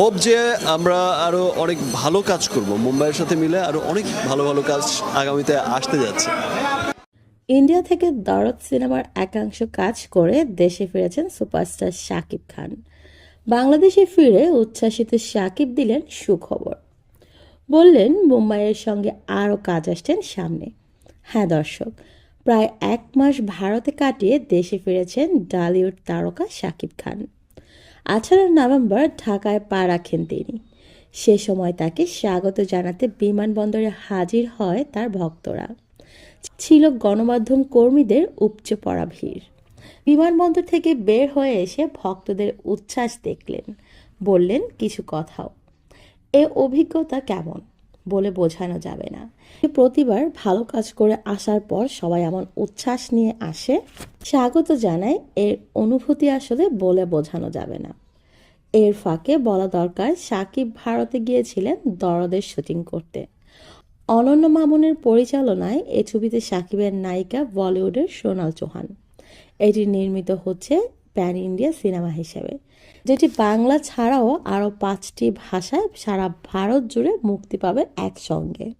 Hope যে আমরা আরও অনেক ভালো কাজ করব। মুম্বাইয়ের সাথে মিলে আরও অনেক ভালো ভালো কাজ আগামীতে আসতে যাচ্ছে। ইন্ডিয়া থেকে দরদ সিনেমার একাংশ কাজ করে দেশে ফিরেছেন সুপারস্টার শাকিব খান। বাংলাদেশে ফিরে উচ্ছ্বাসিত শাকিব দিলেন সুখবর। বললেন, মুম্বাইয়ের সঙ্গে আরও কাজ আসছেন সামনে। হ্যাঁ দর্শক, প্রায় এক মাস ভারতে কাটিয়ে দেশে ফিরেছেন ডালিউড তারকা শাকিব খান। আঠারো নভেম্বর ঢাকায় পা রাখেন তিনি। সে সময় তাকে স্বাগত জানাতে বিমানবন্দরে হাজির হয় তার ভক্তরা। ছিল গণমাধ্যম কর্মীদের উপচে পড়া ভিড়। বিমানবন্দর থেকে বের হয়ে এসে ভক্তদের উচ্ছ্বাস দেখলেন। বললেন, কিছু কথাও। এ অভিজ্ঞতা কেমন? বলে বোঝানো যাবে না। প্রতিবার ভালো কাজ করে আসার পর সবাই এমন উচ্ছ্বাস নিয়ে আসে স্বাগত জানায় এর অনুভূতি আসলে বলে বোঝানো যাবে না। এর ফাঁকে বলা দরকার, সাকিব ভারতে গিয়েছিলেন দরদের শুটিং করতে। অনন্য মামুনের পরিচালনায় এ ছবিতে সাকিবের নায়িকা বলিউডের সোনাল চৌহান। এটি নির্মিত হচ্ছে প্যান ইন্ডিয়া সিনেমা হিসেবে। যেটি বাংলা ছাড়াও আরও পাঁচটি ভাষায় সারা ভারত জুড়ে মুক্তি পাবে একসঙ্গে।